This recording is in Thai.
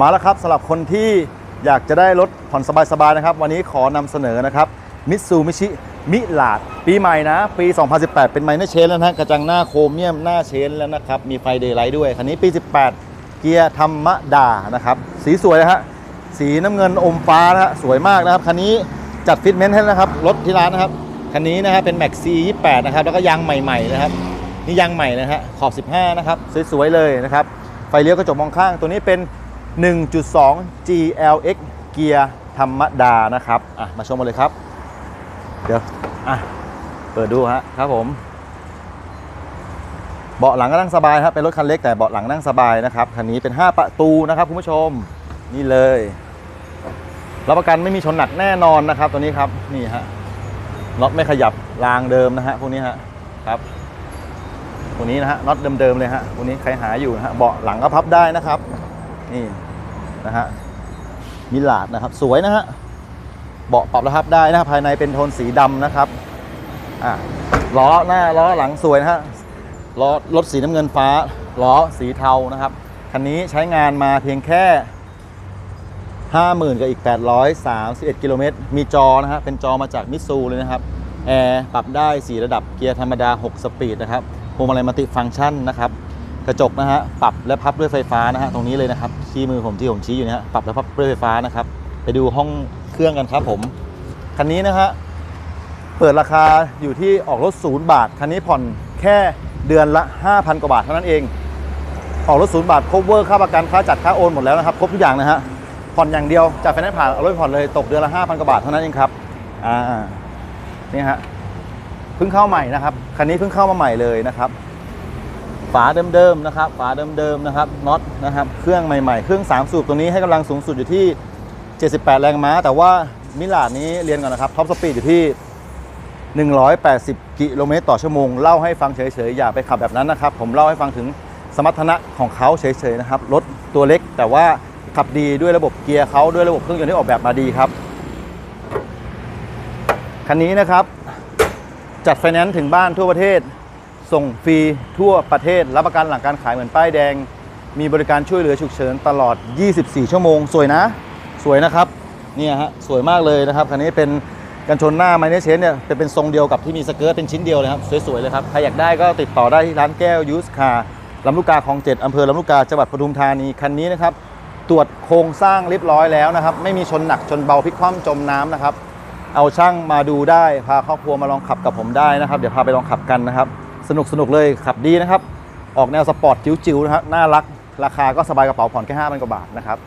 มาแล้วครับสำหรับคนที่อยากจะได้รถผ่อนสบายๆนะครับ วันนี้ขอนำเสนอนะครับมิตซูมิชิมิลาดปีใหม่นะ ปี 2018 เป็นไมเนอร์เชนแล้วนะกระจังหน้าโครเมียมหน้าเชนแล้วนะครับ มีไฟเดย์ไลท์ด้วย คันนี้ปี 18 เกียร์ธรรมดานะครับ สีสวยนะฮะสีน้ำเงินอมฟ้านะฮะสวยมากนะครับ คันนี้จัดฟิตเมนต์ให้นะครับ รถที่ร้านนะครับ คันนี้นะฮะเป็น Max C 28 นะครับ แล้วก็ยางใหม่ๆนะครับ นี่ยางใหม่นะฮะขอบ 15 นะครับ สวยๆเลยนะครับ ไฟเลี้ยวกระจกมองข้างตัวนี้เป็น 1.2 GLX เกียร์ธรรมดานะครับอะมาชมกันเลยครับ เดี๋ยวอะเปิดดูฮะครับผม เบาะหลังก็นั่งสบายครับเป็นรถคันเล็กแต่เบาะหลังนั่งสบายนะครับคันนี้เป็น 5 ประตูนะครับคุณผู้ชมนี่เลยรับประกันไม่มีชนหนักแน่นอนนะครับ ตัวนี้ครับนี่ฮะน็อตไม่ขยับรางเดิมนะฮะพวกนี้ฮะครับตัวนี้นะฮะน็อตเดิมๆเลยฮะตัวนี้ใครหาอยู่นะฮะเบาะหลังก็พับได้นะครับนี่ นะฮะมิลาดนะครับ สวยนะฮะเบาะปรับแล้วพับได้นะภายในเป็นโทนสีดำนะครับอ่าล้อหน้าล้อหลังสวยนะฮะล้อรถสีน้ำเงินฟ้าล้อสีเทานะครับคันนี้ใช้งานมาเพียงแค่ 50,000 กับอีก 831 กิโลเมตร มีจอนะฮะเป็นจอมาจากมิซูเลยนะครับแอร์ปรับได้ 4 ระดับเกียร์ธรรมดา 6 สปีดนะครับพวงมาลัยมัลติฟังก์ชันนะครับ กระจกนะฮะปรับและพับด้วยไฟฟ้านะฮะตรงนี้เลยนะครับชี้มือผมที่ผมชี้อยู่เนะฮะปรับและพับด้วยไฟฟ้านะครับ ไปดูห้องเครื่องกันครับผมคันนี้นะฮะเปิดราคาอยู่ที่ออกรถศูนย์บาทคันนี้ผ่อนแค่เดือนละ 5,000 กว่าบาทเท่านั้นเอง ออกรถศูนย์บาท cover ค่าประกันค่าจัดค่าโอนหมดแล้วนะครับครบทุกอย่างนะฮะผ่อนอย่างเดียวจากไฟแนนซ์ผ่านเอารถผ่อนเลยตกเดือนละ 5,000 กว่าบาทเท่านั้นเองครับอ่านี่ฮะเพิ่งเข้าใหม่นะครับคันนี้เพิ่งเข้ามาใหม่เลยนะครับ ฝาเดิมๆนะครับ ฝาเดิมๆนะครับน็อตนะครับเครื่องใหม่ๆ เครื่อง 3 สูบตัวนี้ให้กำลังสูงสุดอยู่ที่ 78 แรงม้า แต่ว่ามิลาดนี้เรียนก่อนนะครับท็อปสปีดอยู่ที่ 180 กิโลเมตรต่อชั่วโมงเล่าให้ฟังเฉยๆอย่าไปขับแบบนั้นนะครับ ผมเล่าให้ฟังถึงสมรรถนะของเขาเฉยๆนะครับรถตัวเล็กแต่ว่าขับดีด้วยระบบเกียร์เขาด้วยระบบเครื่องยนต์ที่ออกแบบมาดีครับคันนี้นะครับ จัดไฟแนนซ์ถึงบ้านทั่วประเทศ ส่งฟรีทั่วประเทศ รับประกันหลังการขายเหมือนป้ายแดง มีบริการช่วยเหลือฉุกเฉินตลอด 24 ชั่วโมง สวยนะ สวยนะครับ เนี่ยฮะ สวยมากเลยนะครับ คันนี้เป็นกันชนหน้าไมเนเชนเนี่ยจะเป็นทรงเดียวกับที่มีสเกิร์ตเป็นชิ้นเดียวเลยครับ สวยๆเลยครับ ใครอยากได้ก็ติดต่อได้ที่ร้านแก้วยูสคาร์ลำลูกกาคลองเจ็ดอำเภอลำลูกกาจังหวัดปทุมธานี คันนี้นะครับ ตรวจโครงสร้างเรียบร้อยแล้วนะครับ ไม่มีชนหนักชนเบาพลิกคว่ำจมน้ำนะครับ เอาช่างมาดูได้ พาครอบครัวมาลองขับกับผมได้นะครับ เดี๋ยวพาไปลองขับกันนะครับ สนุกสนุกเลยขับดีนะครับ ออกแนวสปอร์ตจิ๋วๆนะครับน่ารัก ราคาก็สบายกระเป๋าผ่อนแค่5,000กว่าบาทนะครับ